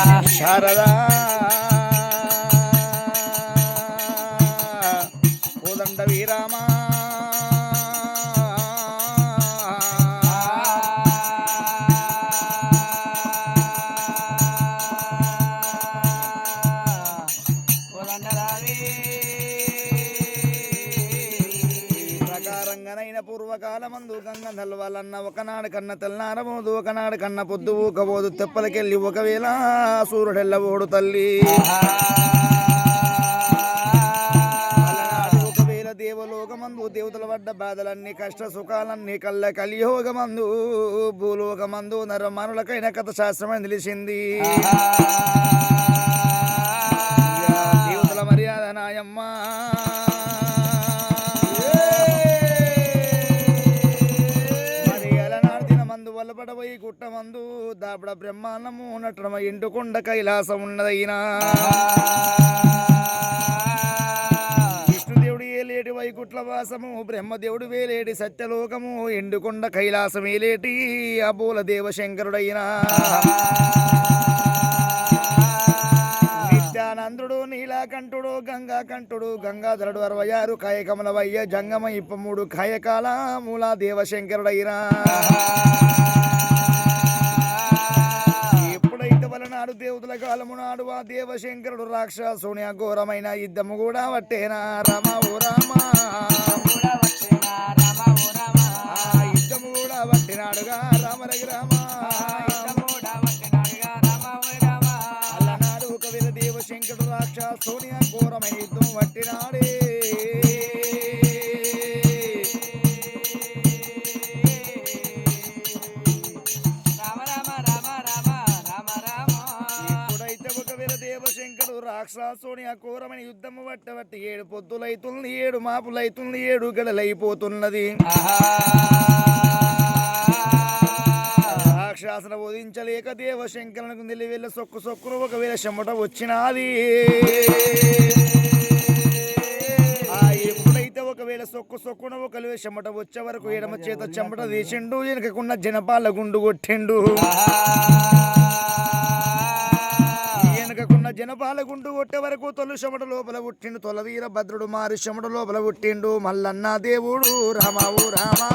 Sharada. కన్న నల్వాలన్న ఒకనాడు కన్న తెల్లారబోదు ఒకనాడు కన్న పొద్దు ఊకబోదు తెప్పలకెళ్ళి ఒకవేళ సూర్యుడెల్లబోడు తల్లి. ఒకవేళ దేవలోకమందు దేవతల పడ్డ బాధలన్నీ కష్ట సుఖాలన్నీ కళ్ళ కలియోగమందు భూలోకమందు నరమానులకైన కథ శాస్త్రమే తెలిసింది దేవతల మర్యాద నాయమ్మా. దినమందు వల్లపడబోయి దాపడ బ్రహ్మాండము నటనమ ఎండుకొండ కైలాసం ఉన్నదైనా విష్ణుదేవుడు ఏలేటి వైకుట్ల వాసము బ్రహ్మదేవుడు వేలేటి సత్యలోకము ఎండుకొండ కైలాసం ఏలేటి అబూల దేవశంకరుడైనా నిత్యానందుడు నీలాకంఠుడు గంగాకంఠుడు గంగాధరుడు అరవై ఆరు కాయకమలవయ్య జంగమ ఇప్పమూడు కాయకాల మూల దేవశంకరుడైనా నాడు దేవుతుల దేవతల కాలము నాడు ఆ దేవశంకరుడు రాక్షసుని అఘోరమైన యుద్ధము కూడా పట్టేనా? రమ ఓ రామ. యుద్ధము కూడా పట్టినాడుగా రామ అల్లనాడు రాక్షసుని అఘోరమైన యుద్ధము పట్టబట్టి ఏడు పొద్దులైతుంది ఏడు మాపులైతుంది ఏడు గడలైపోతున్నది. రాక్షసును దేవ శంకరణకు నిలివెళ్ళ సొక్కు సొక్కును ఒకవేళ చెమట వచ్చినాది. ఆ ఎప్పుడైతే ఒకవేళ సొక్కు సొక్కున ఒకవేళ చెమట వచ్చే వరకు ఎడమ చేత చెమట తీసిండు వెనుకకున్న జనపాల గుండు కొట్టిండు. వెనకకున్న జనపాల గుండు ఒట్టే వరకు తొలు చెమట లోపల పుట్టిండు. తొలవీర భద్రుడు మారి చెమట లోపల పుట్టిండు. మల్లన్న దేవుడు రామావు రామా.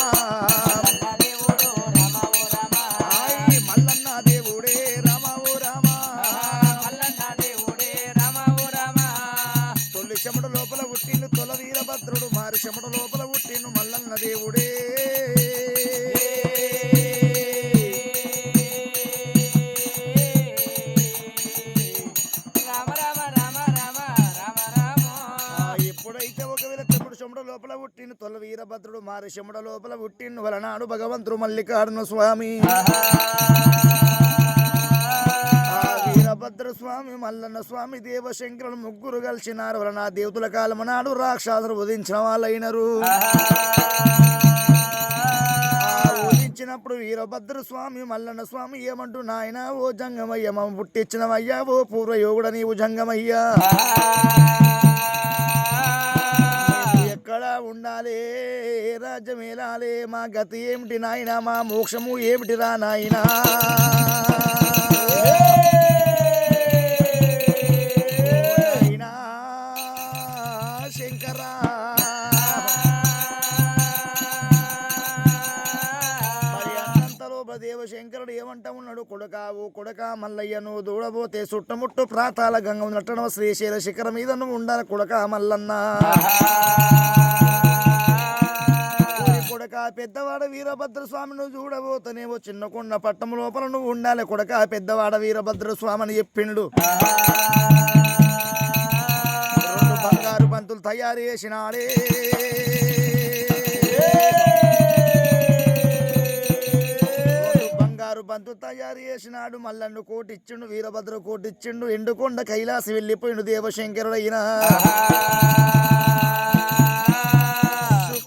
వీరభద్రుడు లోపల పుట్టిండు. వలనాడు భగవంతుడు మల్లికార్జున స్వామి. వీరభద్ర స్వామి మల్లన్న స్వామి దేవశంకరులు ముగ్గురు కలిసినారు. వలన దేవతల కాలము నాడు రాక్షసులు వధించిన వాళ్ళైనరు. ఆ వీరభద్ర స్వామి మల్లన్న స్వామి ఏమంటూ నాయన ఓ జంగమయ్య మమ్మ పుట్టించినవయ్యా ఓ పూర్వయోగుడ నీవు జంగమయ్యా. ఉండాలి రాజ్యం ఎలాలే మా గతి ఏమిటి నాయన మా మోక్షము ఏమిటిరా నాయనా? నాయనా శంకరా. మరి ఏమంటా ఉన్నాడు? కొడకావు కొడక మల్లయ్యను దూడబోతే చుట్టముట్టు ప్రాతాల గంగ నట్టడం శ్రీశైల శిఖరం మీద నువ్వు ఉండాలి కొడక మల్లన్న. కొడక పెద్దవాడ వీరభద్ర స్వామిని చూడబోతనేవో చిన్న కొండ పట్టం లోపల నువ్వు ఉండాలి కొడక పెద్దవాడ వీరభద్రస్వామిని చెప్పిండు బంగారు బంతులు తయారు చేసినాడే. బంగారు బంతు తయారు చేసినాడు మల్లన్ను కోటిచ్చిండు వీరభద్ర కోటిచ్చిండు ఎండుకొండ కైలాసి వెళ్ళిపోయిండు దేవశంకరుడైనా.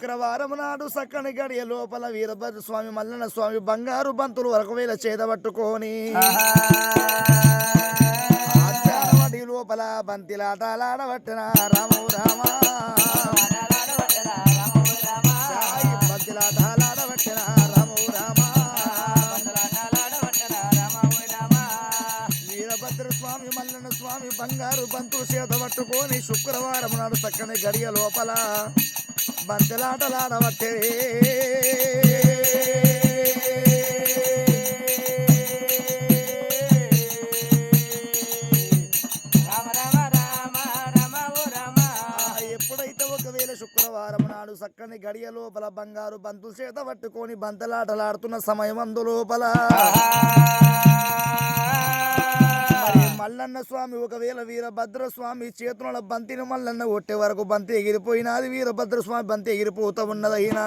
శుక్రవారం నాడు సక్కని గడియ లోపల వీరభద్ర స్వామి మల్లన్న స్వామి బంగారు బంతులు ఒకవేళ చేదబట్టుకొని లోపల బంతిలాటలాడబట్టిన రాము రామా. సాయి బంతిలాటలాడబట్టిన రాము రామా. వీరభద్ర వీరభద్ర స్వామి మల్లన్న స్వామి బంగారు బంతులు చేత పట్టుకొని శుక్రవారం నాడు చక్కని గడియ లోపల ఒకవేళ శుక్రవారం నాడు చక్కని గడియ లోపల బంగారు బంతులు చేత పట్టుకొని బంతలాటలాడుతున్న సమయం అందు లోపల మల్లన్న స్వామి ఒకవేళ వీరభద్ర స్వామి చేతుల బంతిని మల్లన్న కొట్టే వరకు బంతి ఎగిరిపోయినది వీరభద్ర స్వామి బంతి ఎగిరిపోతూ ఉన్నది అయినా.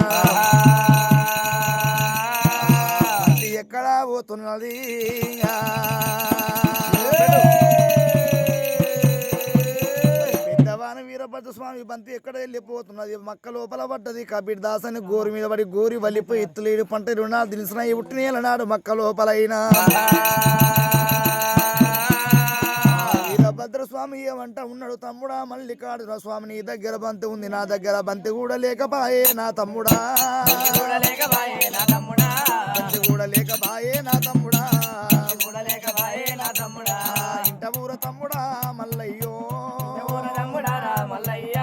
బంతి ఎక్కడా పోతున్నది పెద్దవాని వీరభద్ర స్వామి బంతి ఎక్కడ వెళ్ళిపోతున్నది? మక్క లోపల పడ్డది. కబీర్ దాస్ అని గోరు మీద పడి గోరి వలిపోయి ఎత్తులేడు పంట రుణాలు దిలిసిన ఉట్టిన నాడు మక్క లోపలైనా. స్వామి ఏమంట ఉన్నాడు తమ్ముడా? మల్లికార్జున స్వామి నీ దగ్గర బంతి ఉంది నా దగ్గర బంతి కూడా లేకపాయే నా తమ్ముడా. చూడలేకబాయే నా తమ్ముడా. బంతి కూడా లేకపాయే నా తమ్ముడా. ఇంట ఊర తమ్ముడా మల్లయ్యో. తమ్ముడా మల్లయ్య.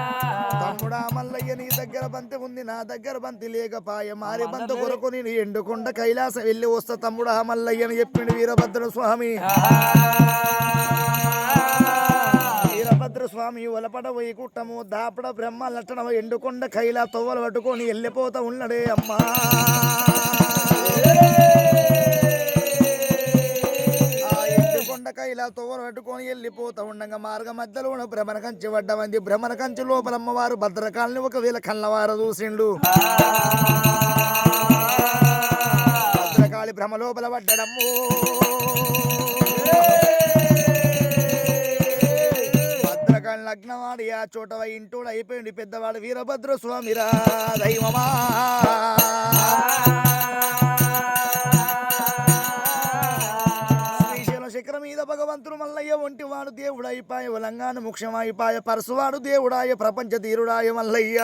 తమ్ముడా మల్లయ్య నీ దగ్గర బంతి ఉంది నా దగ్గర బంతి లేకపాయ. మారి బంతి కొరకు నేను ఎండుకొండ కైలాసం వెళ్ళి వస్తా తమ్ముడా మల్లయ్య అని చెప్పిండు వీరభద్ర స్వామి. స్వామి ఒలపడ వైకుట్టము దాపడ బ్రహ్మ లట్టణ ఎండుకొండ కైలా తొవ్వలు పట్టుకొని వెళ్ళిపోతా ఉన్నడే అమ్మా. ఇలా ఎండుకొండ కైలా తొవ్వలు పట్టుకొని వెళ్ళిపోతా ఉండగా మార్గ మధ్యలో ఉన్న భ్రమణ కంచి పడ్డమంది భ్రమణ కంచి లోపల అమ్మవారు భద్రకాలని ఒకవేళ కళ్ళవార చూసిండు. భద్రకాళి భ్రమ లోపల పడ్డడమ్ము. లగ్నవాడి ఆ చోట ఇంటోడు అయిపోయింది పెద్దవాడు వీరభద్ర స్వామిరా దైవమా. శిఖరం మీద భగవంతుడు మల్లయ్య ఒంటివాడు దేవుడైపాయ ఉలంగాన ముఖ్యమైపాయ పరసువాడు దేవుడాయ ప్రపంచ తీరుడాయ మల్లయ్య.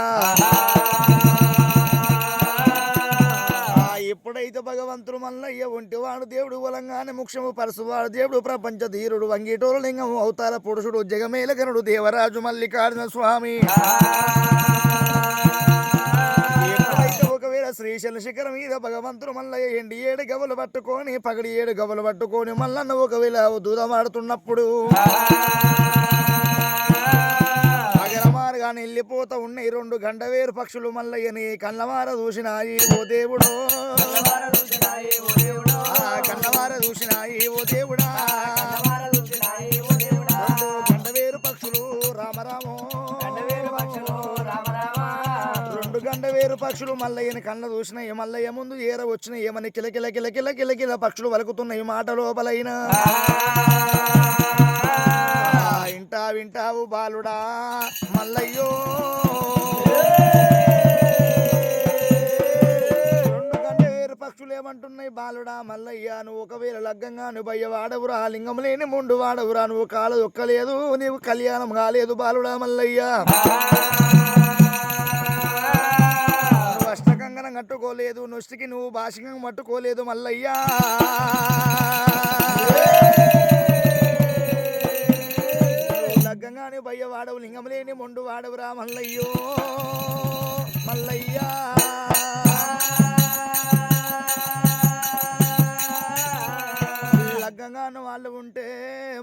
ఎప్పుడైతే భగవంతుడు మల్లయ్య ఒంటివాడు దేవుడు వలంగానే ముఖ్యము పరసువాడు దేవుడు ప్రపంచ ధీరుడు వంగిటోరు లింగము అవతార పురుషుడు జగమేలగనుడు దేవరాజు మల్లికార్జున స్వామి. ఒకవేళ శ్రీశైల శిఖరం మీద భగవంతుడు మల్లయ్య ఎండి ఏడు గవలు పట్టుకొని పగడి ఏడు గవలు పట్టుకొని మల్లన్న ఒకవేళ దూదమాడుతున్నప్పుడు కానీ వెళ్ళిపోతా ఉన్నాయి రెండు గండవేరు పక్షులు మల్లయ్యని కళ్ళమార చూసినాయి ఓ దేవుడు. ఓ దేవుడా కళ్ళమార చూసినాయి ఓ దేవుడా. గండవేరు పక్షులు రామరామో. గండవేరు పక్షులు మల్లయ్యని కళ్ళ చూసినాయి మల్లయ్య ముందు ఏర వచ్చినాయి ఏమని కిలకిల కిలకిల కిలకిల పక్షులు వలుకుతున్నాయి మాట లోపలైన. వింటా వింటావు బాలుడా మల్లయ్యో. రెండు పక్షులు ఏమంటున్నాయి బాలుడా మల్లయ్య? నువ్వు ఒకవేళ లగ్గంగా నువ్వు అయ్య వాడవురా లింగం లేని ముండు వాడవురా నువ్వు కాలు దొక్కలేదు నీవు కళ్యాణం కాలేదు బాలుడా మల్లయ్య. నువ్వు అష్టకంగనం కట్టుకోలేదు నొష్టికి నువ్వు భాషికంగా పట్టుకోలేదు మల్లయ్యా. లింగాన్ని లగ్గంగానే వాడవు లింగం లేని మొండు వాడవురా మల్లయ్యో. మల్లయ్యా. లగ్గంగాను వాళ్ళు ఉంటే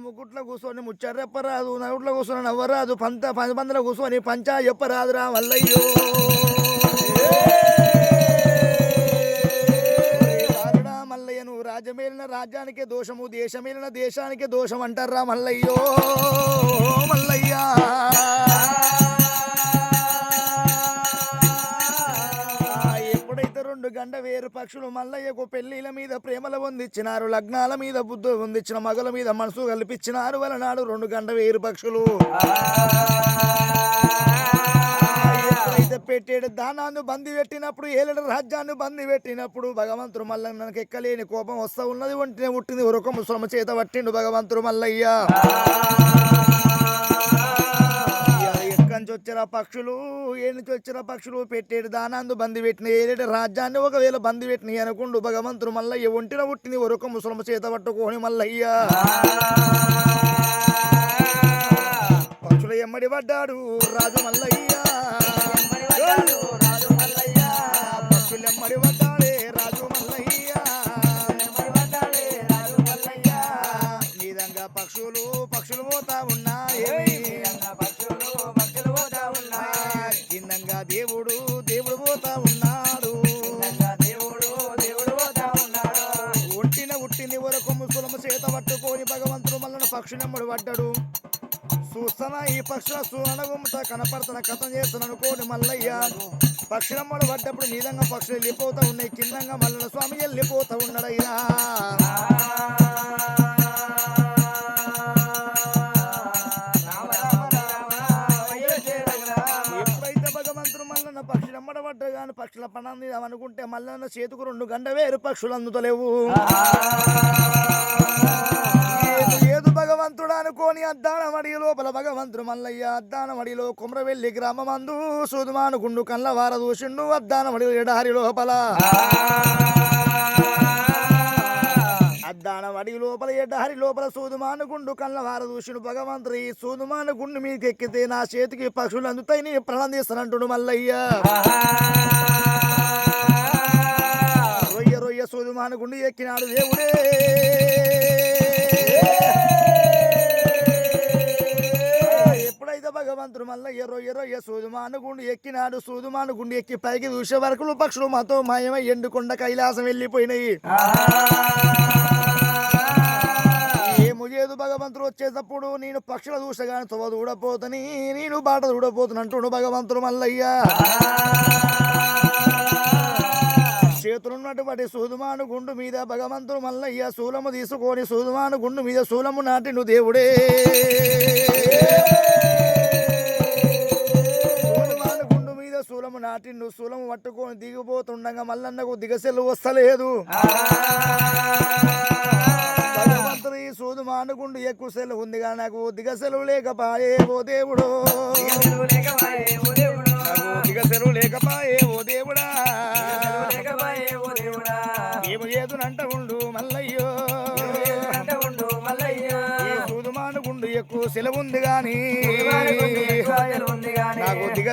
ముకుట్లో కూర్చొని ముచ్చర్రెప్పరాదు నగుట్లో కూర్చొని నవ్వరాదు పంత పది మందిలో కూర్చొని పంచా చెప్పరాదురా మల్లయ్యో. రాజ్యమేలిన రాజ్యానికే దోషము దేశమేలిన దేశానికే దోషం అంటారా మల్లయ్యో? మల్లయ్యా! ఎప్పుడైతే రెండు గంట వేరు పక్షులు మల్లయ్యకు పెళ్ళిల మీద ప్రేమల పొందిచ్చినారు లగ్నాల మీద బుద్ధు పొందించిన మగల మీద మనసు కల్పించినారు వలనాడు రెండు గంట వేరు పక్షులు. పెట్టాడు. దానాన్ని బంది పెట్టినప్పుడు ఏలడు రాజ్యాన్ని బంది పెట్టినప్పుడు భగవంతుడు మల్ల మనకి ఎక్కలేని కోపం వస్తా ఉన్నది. ఒంటినే పుట్టింది ఉరక ముసలమ చేత పట్టిండు భగవంతుడు మల్లయ్య. ఎక్కడి వచ్చిన పక్షులు? ఏ నుంచి వచ్చిన పక్షులు? పెట్టేడు దానాందు బంది పెట్టిన ఏలేడు రాజ్యాన్ని ఒకవేళ బంది పెట్టిన అనుకుండు భగవంతుడు మల్లయ్య ఒంటిన పుట్టింది ఒరొక ముసలమ చేత పట్టుకోని మల్లయ్య. పక్షులు ఎమ్మడి పడ్డాడు రాజు మల్లయ్య. పక్షులు పక్షులు పోతా ఉన్నాయి. పక్షులు పక్షులు పోతా ఉన్నాయి. కిందంగా దేవుడు దేవుడు పోతా ఉన్నాడు. దేవుడు దేవుడు పోతా ఉన్నాడు. ఒట్టిన ఉట్టింది వరకు ముసులము చేత పట్టుకొని భగవంతుడు మళ్ళీ పక్షులెమ్మడు పడ్డాడు. చూస్తానా ఈ పక్షుల సునగుమత కనపడుతున్న కథం చేస్తాను అనుకోని మల్లయ్య. పక్షులమ్మడు పడ్డప్పుడు నీదంగా పక్షులు వెళ్ళిపోతా ఉన్నాయి. కిందంగా మల్లన్న స్వామి వెళ్ళిపోతా ఉన్నాడయ్యా రామ భగవంతుడు పడ్డ కానీ పక్షుల పనాన్ని అనుకుంటే మల్లన్న చేతుకు రెండు గంట వేరు పక్షులు అందుతలేవు. అనుకోని అద్దానమడి లోపల భగవంతుడు మల్లయ్య. అద్దానమడిలో కుమ్రవెల్లి గ్రామమందు సూదుమానుకుండు కళ్ళ వార దూషిండు అద్దానమడి ఎడారి లోపల. అద్దానమడి లోపల ఎడారి లోపల సూదుమానుకుండు కళ్ళ వార దూషిండు భగవంతుడు. ఈ సూదుమానుకుండు మీకు ఎక్కితే నా చేతికి పక్షులు అందుతాయి నీ ప్రణందిస్తానంటుడు మల్లయ్య. రొయ్య రొయ్య సూదుమాను గుండు ఎక్కినాడు దేవుడే. మళ్ళీ ఎర్రో ఎర్రో ఏ సూదుమానుగుండు ఎక్కినాడు సూదుమానుగుండు ఎక్కి పైకి చూసే వరకు పక్షులు మాతో మాయమై ఎండుకొండ కైలాసం వెళ్ళిపోయినాయి. ఏము లేదు భగవంతుడు వచ్చేటప్పుడు నేను పక్షుల చూసగానే తొవ చూడపోతని నేను బాట చూడపోతున్నా అంటుడు భగవంతుడు మల్లయ్య. చేతులున్నటువంటి సూదుమాను గుండు మీద భగవంతుడు మల్లయ్య శూలము తీసుకొని సూదుమాను గుండు మీద శూలము నాటిను దేవుడే. నాటిండు శూలం పట్టుకొని దిగిపోతుండగా మల్లన్నకు దిగసెలు వస్తలేదు. సూదు మానుకుండు ఎక్కువ సెలవు ఉంది కానీ నాకు దిగసెలు లేకపాయే ఓ దేవుడు. దిగసెలు లేకపాయే ఓ దేవుడా. ఏమి చేతునంట ఉండు మల్లయ్యో. సూదు మానుకుండు ఎక్కువ సెలవు ఉంది కానీ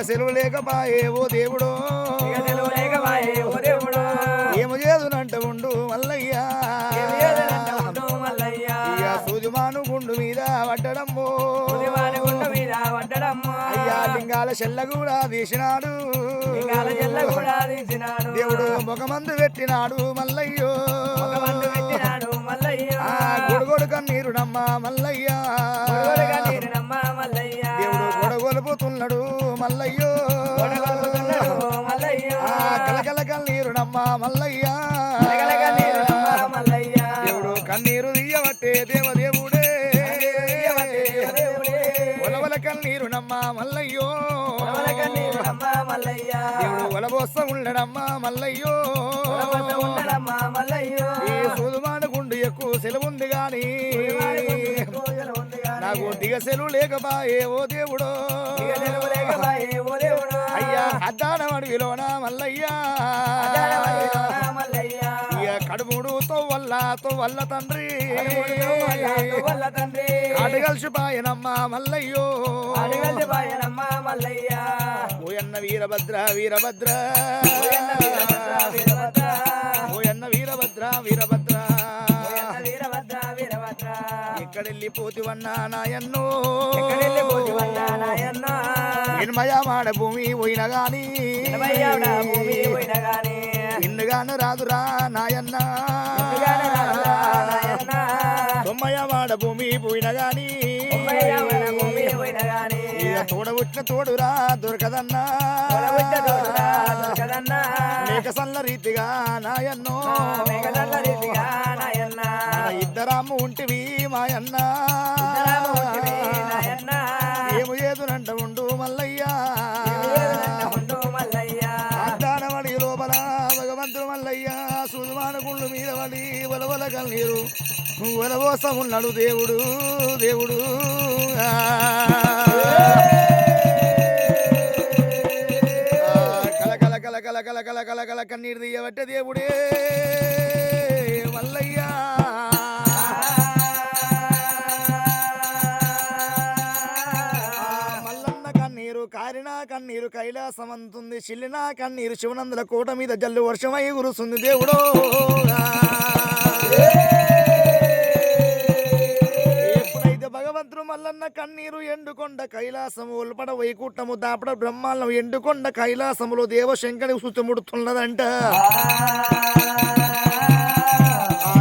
సెలవు లేకపాయే ఓ దేవుడు. ఏమి చేదునంట ఉండు మల్లయ్యా. సూజుమానుగుండు మీద పట్టడమ్మో లింగాల చెల్ల కూడా తీసినాడు. దేవుడు ముఖమందు పెట్టినాడు మల్లయ్యో. గుడుగొడు నీరుడమ్మా మల్లయ్యా. మల్లయ్యో. కలకలకల నీరుడమ్మ నమ్మా మల్లయ్యా. కన్నీరు దియ్యవట్టే దేవదేవుడే. మల్లయ్యో. ఉండడమ్మా మల్లయ్యో. దిగసెలు లేకపాయే ఓ దేవుడు. అయ్యా అద్దానమడు విలోన మల్లయ్యా. కడుముడు తొవ్వల్ల తొవ్వల్ల తండ్రి. అడగల్సి పాయనమ్మ మల్లయ్యో. ఓయన్న వీరభద్ర వీరభద్ర. ఓయన్న వీరభద్ర వీరభద్ర. వీరభద్ర వీరభద్ర ఎక్కడెళ్ళిపోతివన్నా నాయన్నో. ఎక్కడెళ్ళిపోతివన్నా భూమి పోయిన గాని. ఎన్మయమాడ రాదురా నాయన్న. తొమ్మయవాడ భూమి పోయిన గాని. తోడబుట్టిన తోడురా దొరకదన్నా. దొరకదన్నా. మేక సల్ల రీతిగా నాయన్నో. మేక సల్ల రీతిగా ఇద్దరాము ఉంటివి మాయన్న. ఏము ఏదునంట ఉండు మల్లయ్యా. అద్దానవడి లోపల భగవంతుడు మల్లయ్యా. సుజమాన మీద వడి వలవల ఉన్నాడు దేవుడు దేవుడు. కల కల కల కల కల కన్నీరు తీయబట్టే దేవుడే మల్లయ్యా. కన్నీరు కైలాసమంతుంది చిల్లిన కన్నీరు శివనందుల కోట మీద జల్లు వర్షమై కురుస్తుంది దేవుడో. ఎప్పుడైతే భగవంతుడు మల్లన్న కన్నీరు ఎండుకొండ కైలాసము ఉల్పడ వైకుంఠము దాపడ బ్రహ్మాండం ఎండుకొండ కైలాసములో దేవశంకరి సుతముడుతున్నదంట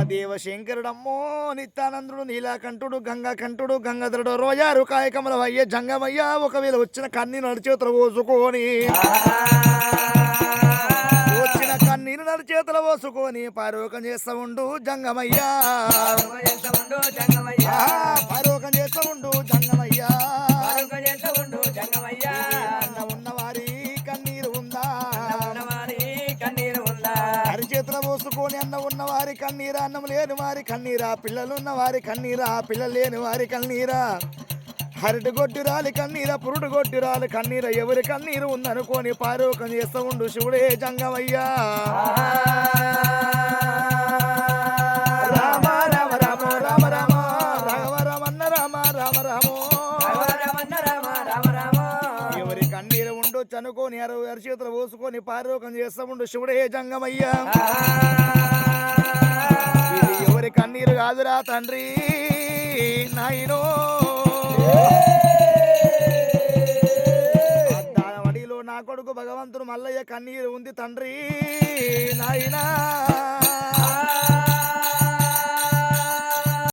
దేవశంకరుడమ్మో నిత్యానందుడు నీలాకంఠుడు గంగాకంఠుడు గంగాధరుడు రోజారు కాయకమల అయ్యే జంగమయ్య ఒకవేళ వచ్చిన కన్నీరు నడిచేతులు పోసుకొని. వచ్చిన కన్నీరు నడిచేతులు పోసుకొని పారోకం చేస్తా ఉండు జంగమయ్యా. పారోకం చేస్తా ఉండు జంగమయ్యా. ఉన్నవారి కన్నీరు ఉందా? అరిచేతుల పోసుకొని అన్న వారి కన్నీరా అన్నం లేని వారి కన్నీరా. పిల్లలున్న వారి కన్నీరా పిల్లలు లేని వారి కన్నీరా. హరిటి కొట్టిరాలి కన్నీరా పురుడు కొట్టిరాలి కన్నీరా. ఎవరి కన్నీరు ఉందనుకోని పారోకం చేస్తూ ఉండు శివుడే జంగమయ్యా. రామ రామ రామ రామ రామ రామ రామన్న రామ రామ రామో. ఎవరి కన్నీరు ఉండొచ్చు అనుకోని అరవై అరిచేతులు పోసుకొని పారోకం చేస్తూ ఉండు శివుడే జంగమయ్యా. ఎవరి కన్నీరు కాదురా తండ్రి? నాయనో. అడిలో వడిలో నా కొడుకు భగవంతుడు మల్లయ్య కన్నీరు ఉంది తండ్రి. నాయనా.